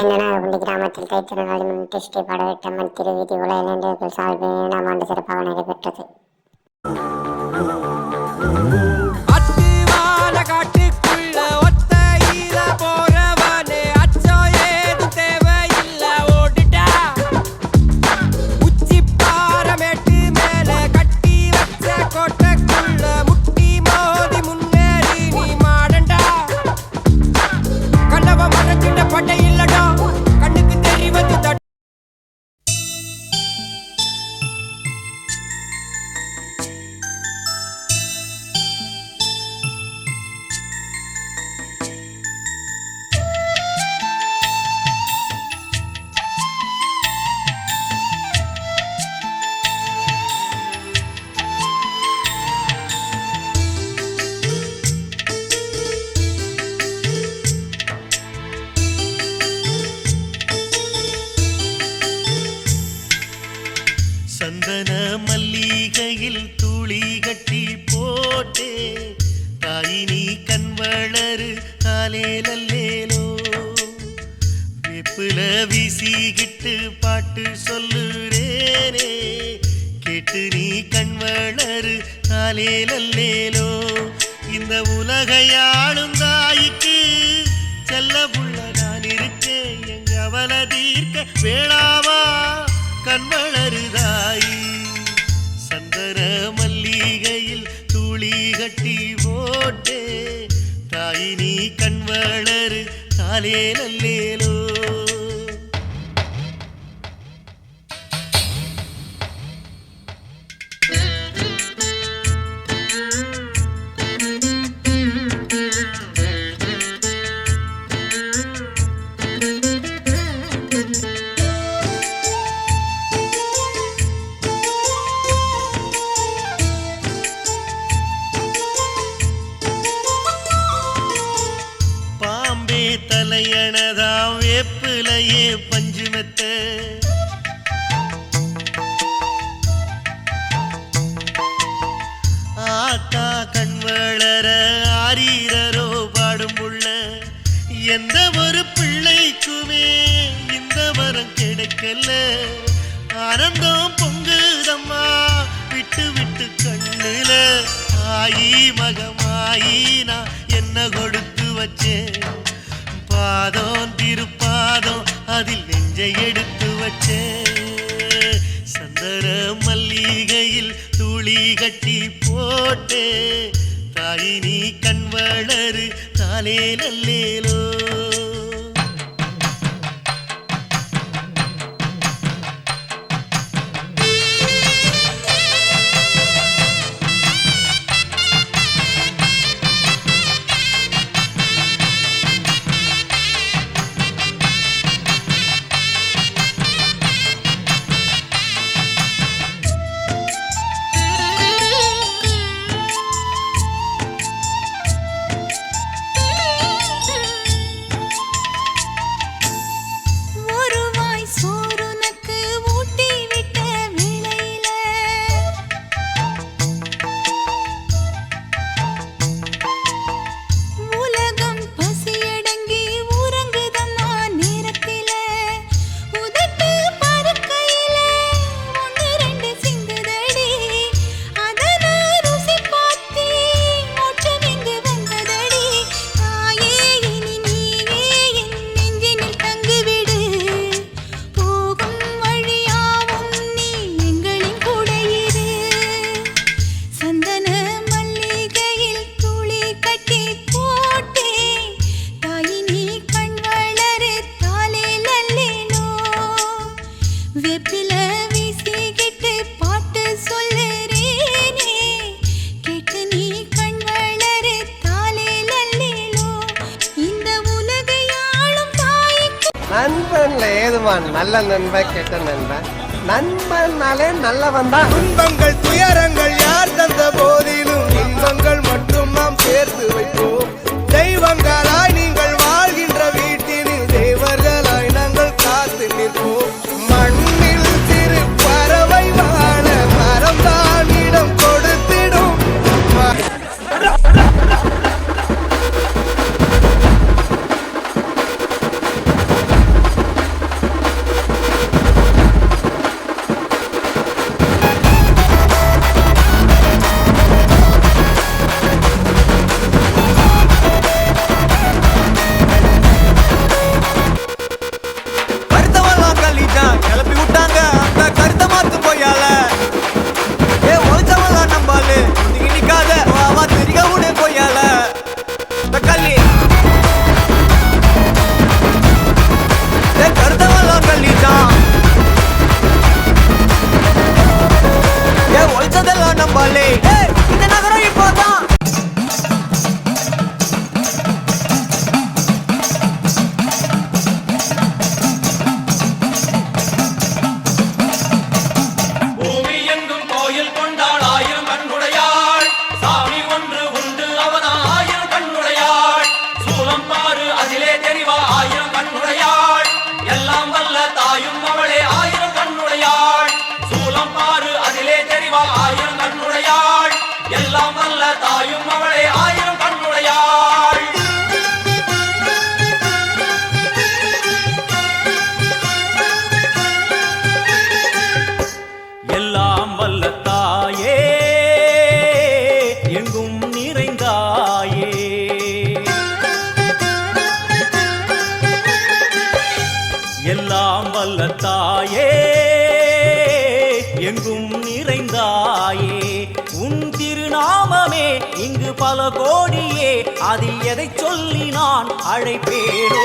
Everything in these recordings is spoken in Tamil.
சின்னநாகப்பள்ளி கிராமத்தில் தைத்திருநாளை முன்னிட்டு ஸ்ரீ படவேட்டம்மன் திருவீதி உலக இளைஞர்கள் சார்பில் ஏழாம் ஆண்டு சிறப்பாக நடைபெற்றது. வெப்புல வீசிக்கிட்டு பாட்டு சொல்லுறேனே. கேட்டு நீ கண் வளரு காலேலல்லேலோ இந்த உலகையாளும் தாய்க்கு செல்ல புள்ள நான் இருக்கேன் எங்க அவல தீர்க்க வேளாவா? கண்வளருதாயி சந்தன மல்லிகையில் துளி கட்டி போட்டே. தாய் நீ கண்வளரு காலே நல்லேலோ எந்த ஒரு பிள்ளைக்குமே இந்த வரம் கிடைக்கல. ஆனந்தம் பொங்குதம்மா விட்டு விட்டு கண்ணுல ஆயி மகமாயி நான் என்ன கொடுத்து வச்சேன்? பாதம் திருப்பாதம் அதில் நெஞ்சை எடுத்து வச்சேன். சந்தர மல்லிகையில் துளி கட்டி போட்டேன். தாயினி கண் வளரு காலே நல்லேலோ? வெப்பில வீசிக்கிட்டு பாட்டு சொல்லுறேனே. கேட்டு நீ கண் வளரு இந்த உலகையாளும் தாய்க்கு நண்பன்ல ஏதுவான் நல்ல நண்பன் கெட்ட நண்பன். நண்பன்னாலே நல்லவன் தான். துன்பங்கள் துயரங்கள் யார் தந்த போதிலும் இன்பங்கள் மட்டும் நாம் சேர்த்து வைப்போம். தெய்வங்களாய் அதில் எதை சொல்லி நான் அழைப்பேனோ?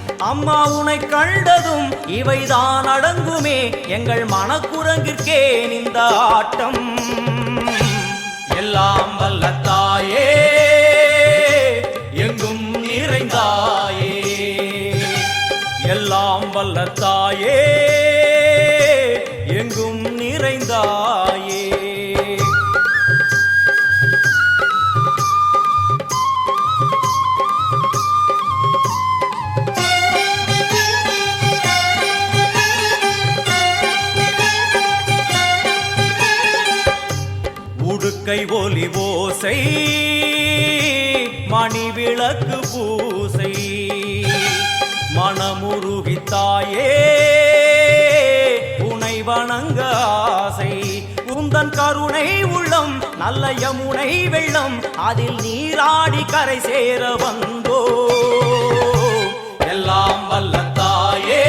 அம்மா உனை கண்டதும் இவைதான் அடங்குமே. எங்கள் மனக்குரங்கிற்கே இந்த ஆட்டம். எல்லாம் வல்ல தாயே உனை வணங்க ஆசை. உந்தன் கருணை உள்ளம் நல்ல யமுனை வெள்ளம் அதில் நீராடி கரை சேர வந்தோ. எல்லாம் வல்ல தாயே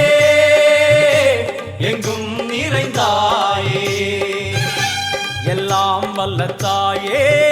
எங்கும் நிறைந்தாயே. எல்லாம் வல்ல தாயே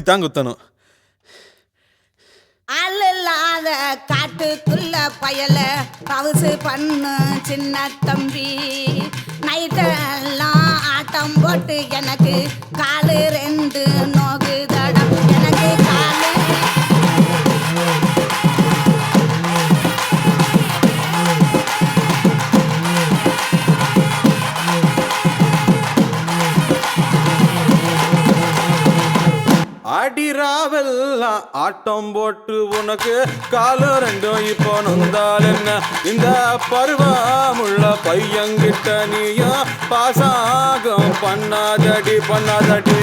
குத்துனா குத்தணும். அல்லாத காட்டுக்குள்ள பயல பவுசு பண்ணு சின்ன தம்பி. நைட்டெல்லாம் ஆட்டம் போட்டு எனக்கு காலு ரெண்டு ஆட்டம் போட்டு உனக்கு காலம் ரெண்டும் இப்போ நொந்தால் என்ன? இந்த பருவமுள்ள பையங்கிட்ட நீயும் பாசாகம் பண்ணாதடி பண்ணாதடி.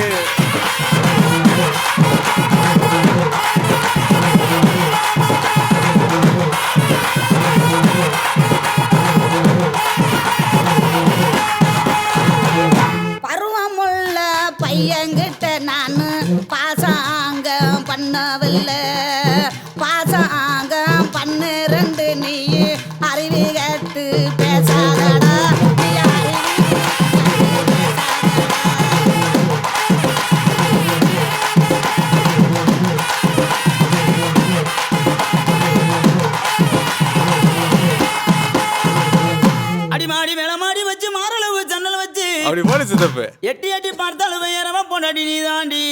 மாடி மேல மாடி வச்சு மாறளவு ஜன்னல் வச்சு. அப்படி போல சித்தப்பு. எட்டி எட்டி பார்த்தாலும் வேறவ பொண்டாடி நீ தாண்டி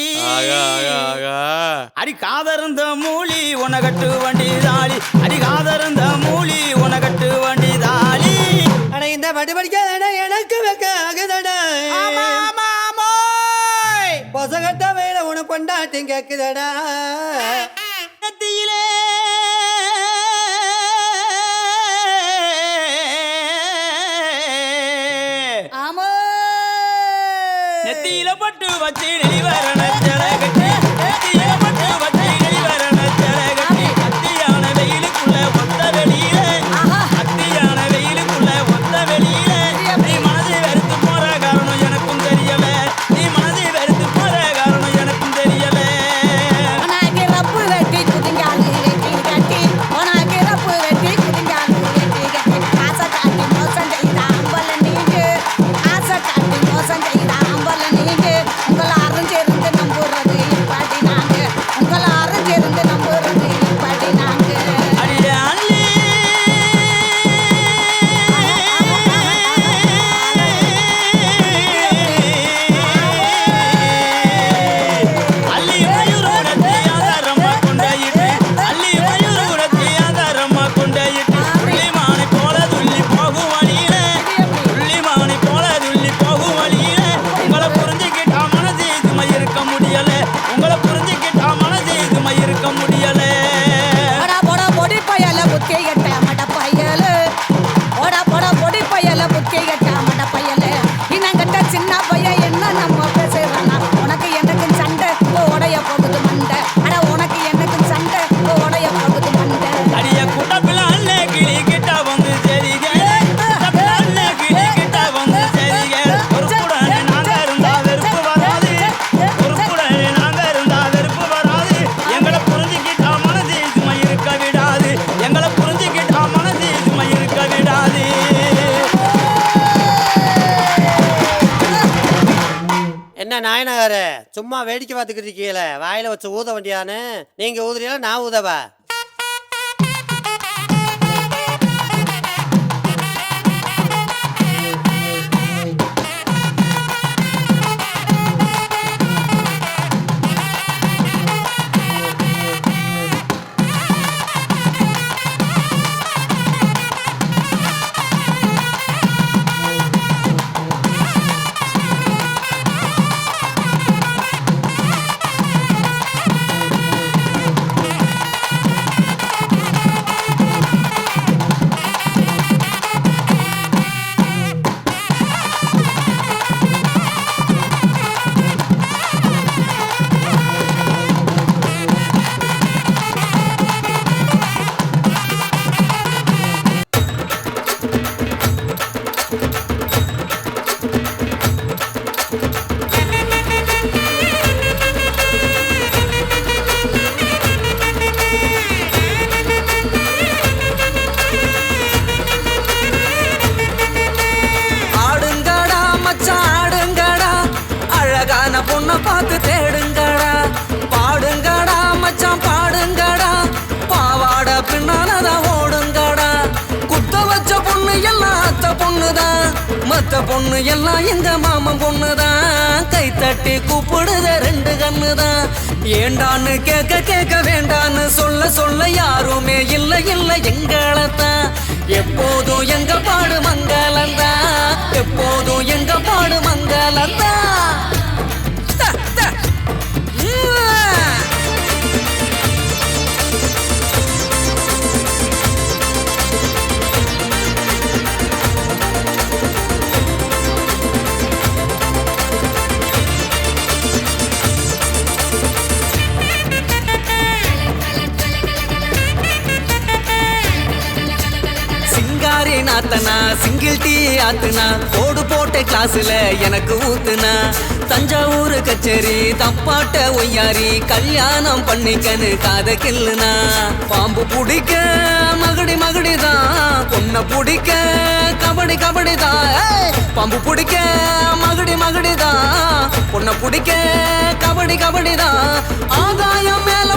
அடி காதறந்த மூலி உன கட்டு வண்டி தாலி அடி காதறந்த மூலி உன கட்டு வண்டி தாலி அட இந்த பாட்டு படிக்காத எனக்கு வைக்க ஆகுதடா பொசகட்ட வேலை உனக்கு கொண்டாட்டி கேக்குதடா. என்ன சும்மா வேடிக்கை பார்த்துக்கிட்டு இருக்கீங்களே. வாயில வச்சு ஊத வண்டியான்னு. நீங்க ஊதுறீங்களா நான் ஊதவா? மத்த பொண்ணு எல்லாம் எங்க மாமன் பொண்ணுதான். கை தட்டி கூப்பிடுத ரெண்டு கண்ணுதான். ஏண்டான்னு கேட்க கேட்க வேண்டான்னு சொல்ல சொல்ல யாருமே இல்ல இல்ல எங்களத்தான். எப்போதும் எங்க பாடு மங்களந்தான் எப்போதும் எங்க பாடு மங்களந்தான் சிங்கிள் டீ ஆத்துனா போடு போட்ட கிளாஸ்ல எனக்கு ஊத்துனா. தஞ்சாவூர் கச்சேரி தப்பாட்ட ஒய்யாரி கல்யாணம் பண்ணிக்கன்னு காத கில்லுனா பாம்பு பிடிக்க மகடி மகடிதான் பொண்ணை பிடிக்க கபடி கபடிதான் ஏய்! பாம்பு பிடிக்க மகடி மகடிதான் பொண்ணை பிடிக்க கபடி கபடிதான் ஆதாயம் மேல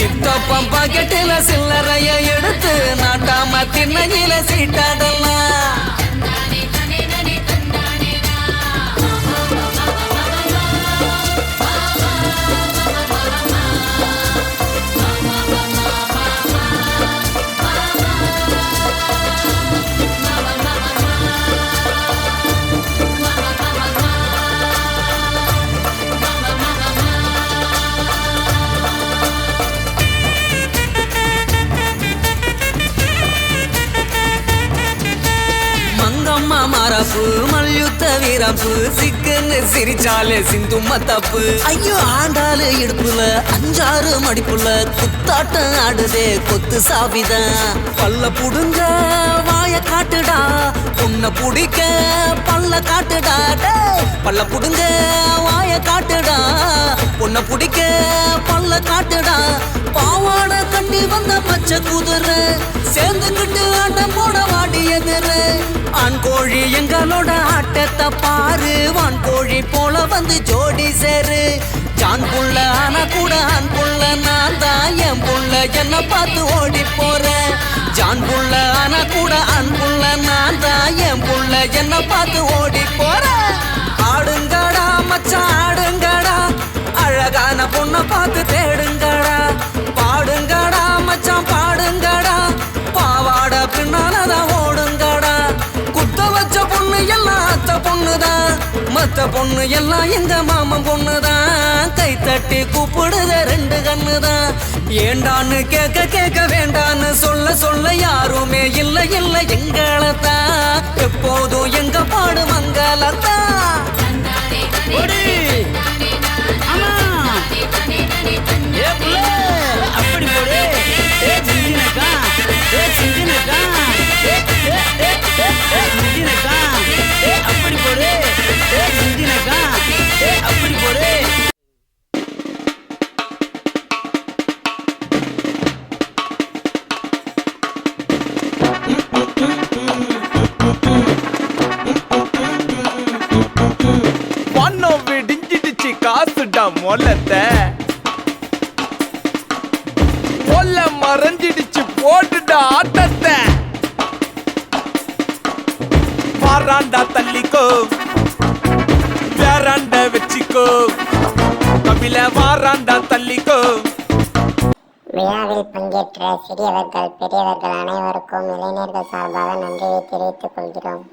சித்தப்பம் பாக்கெட்டில சில்லறைய எடுத்து நாட்டாம திண்ணையில சீட்டாடலாம். மரப்பு மல்யுத்த வீரப்பு சிக்கன்னு சிரிச்சாலே சிந்து மத்தப்பு. ஐயோ ஆண்டாளு இடுப்புல அஞ்சாறு மடிப்புல குத்தாட்டம் ஆடுதே கொத்து சாவிதான். பல்ல புடுங்க வாய காட்டுடா. உன்னை பிடிக்க பல்ல காட்டுடா. பல்ல புடுங்க வாய காட்டுடா. உன்னை பிடிக்க பல்ல காட்டுடா. பாவாட கட்டி வந்த பச்சை குதிரை சேர்ந்துக்கிட்டு ஆட்டம் போட வாடி எதிரு. ஆண் கோழி எங்களோட ஆட்டத்தை பாரு. வான் கோழி போல வந்து ஜோடி சேரு. ஜான் புள்ள ஆனா கூட ஆண் புள்ள நான் தான் என் புள்ள. என்ன பார்த்து ஓடி போறேன் ஜான் புள்ள ஆனா கூட ஆண் புள்ள நான் தான் என் புள்ள. என்ன பார்த்து ஓடி போறேன் ஆடுங்கடா மச்சான் ஆடுங்கடா. அழகான பொண்ணை பார்த்து தேடுங்கடா. பாடுங்க எல்லாம் அத்த பொண்ணுதான். மத்த பொண்ணு எல்லாம் எங்க மாமன் பொண்ணுதான். கை தட்டி கூப்பிடுத ரெண்டு கண்ணுதான். ஏண்டான்னு கேட்க கேட்க வேண்டான்னு சொல்ல சொல்ல யாருமே இல்ல இல்ல எங்களத்தான். எப்போதும் எங்க பாடு மங்களத்தான். ஓடி ஆமா. அப்படி போடு. காசுடா மொல்லத்த சிறியவர்கள் பெரியவர்கள் அனைவருக்கும் இளைஞர்கள் சார்பாக நன்றியை தெரிவித்துக் கொள்கிறோம்.